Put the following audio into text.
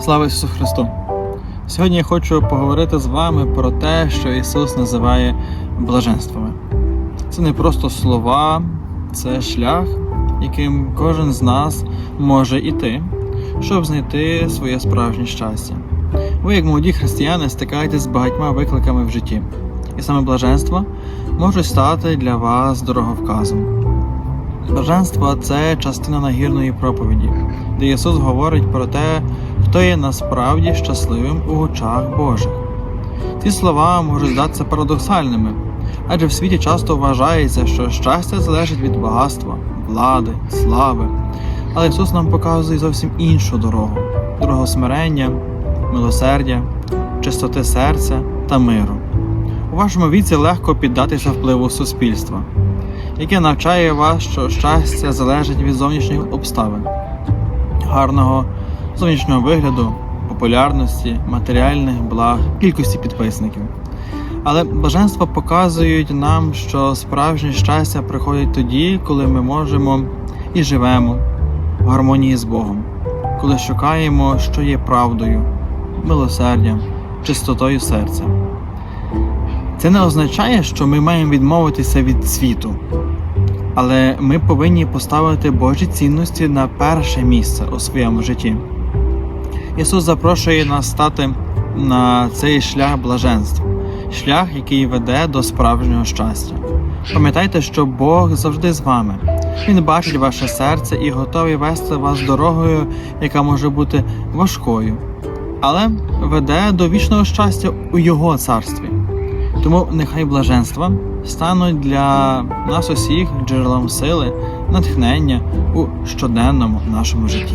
Слава Ісусу Христу! Сьогодні я хочу поговорити з вами про те, що Ісус називає блаженствами. Це не просто слова, це шлях, яким кожен з нас може іти, щоб знайти своє справжнє щастя. Ви, як молоді християни, стикаєтесь з багатьма викликами в житті, і саме блаженство може стати для вас дороговказом. Блаженство це частина нагірної проповіді, де Ісус говорить про те, хто є насправді щасливим у очах Божих. Ці слова можуть здатися парадоксальними, адже в світі часто вважається, що щастя залежить від багатства, влади, слави. Але Ісус нам показує зовсім іншу дорогу дорогу смирення, милосердя, чистоти серця та миру. У вашому віці легко піддатися впливу суспільства, яке навчає вас, що щастя залежить від зовнішніх обставин, гарного зовнішнього вигляду, популярності, матеріальних благ, кількості підписників. Але блаженства показують нам, що справжнє щастя приходить тоді, коли ми можемо і живемо в гармонії з Богом, коли шукаємо, що є правдою, милосердям, чистотою серця. Це не означає, що ми маємо відмовитися від світу, але ми повинні поставити Божі цінності на перше місце у своєму житті. Ісус запрошує нас стати на цей шлях блаженства, шлях, який веде до справжнього щастя. Пам'ятайте, що Бог завжди з вами. Він бачить ваше серце і готовий вести вас дорогою, яка може бути важкою, але веде до вічного щастя у Його царстві. Тому нехай блаженства стануть для нас усіх джерелом сили, натхнення у щоденному нашому житті.